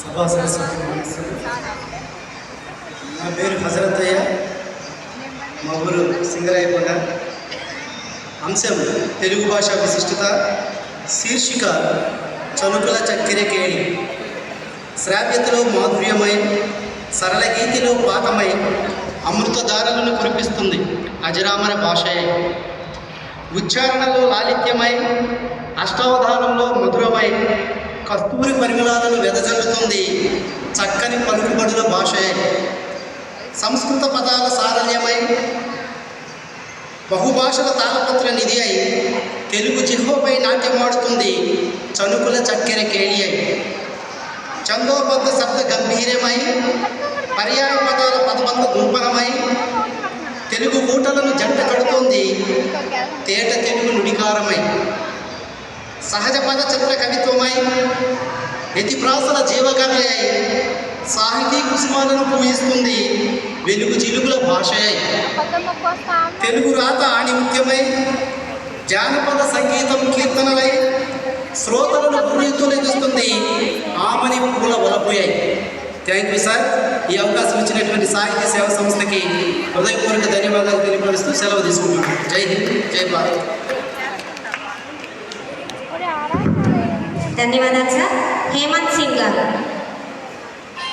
సభా సరస్వతి నా పేరు హజరతయ్య. మా ఊరు సింగరాయకొండ అంశం తెలుగు భాష విశిష్టత శీర్షిక చనుకుల చక్కెర కేణి. శ్రావ్యతలో మాధుర్యమై సరళ గీతిలో పాకమై అమృతధారలను కురిపిస్తుంది అజరామర భాషయే. ఉచ్చారణలో లాలిత్యమై అష్టావధానంలో మధురమై కస్తూరి పరిమళాలను వెదజల్లుతుంది. చక్కని పలుకుబడుల భాషయే సంస్కృత పదాల సారల్యమై బహుభాషల తాళపత్ర నిధి అయి తెలుగు జిహ్వపై నాట్యమాడుతుంది చనుకుల చక్కెర కేళి అయి చందోబద్ధ శబ్ద గంభీరమై పర్యాయ పదాల పదబంధ గుంపరమై తెలుగు ఊటలను జంట కడుతోంది. సహజ పద చిత్ర కవిత్వమై యతిప్రాసల జీవకర్లై సాహితీ కుసుమాలను పూజిస్తుంది వెలుగు చిలుగుల భాషయై. తెలుగు రాత ఆణిముత్యమై జానపద సంగీతం కీర్తనలై శ్రోతలను పునీతులెగిస్తుంది ఆమని పూల వలపోయాయి థ్యాంక్ యూ సార్ ఈ అవకాశం ఇచ్చినటువంటి సాహిత్య సేవా సంస్థకి హృదయపూర్వక ధన్యవాదాలు తెలియపరుస్తూ సెలవు తీసుకుంటున్నాను. జై హింద్ జై భారత్. ధన్యవాదాలు సార్ హేమంత్ సింగ్ గారు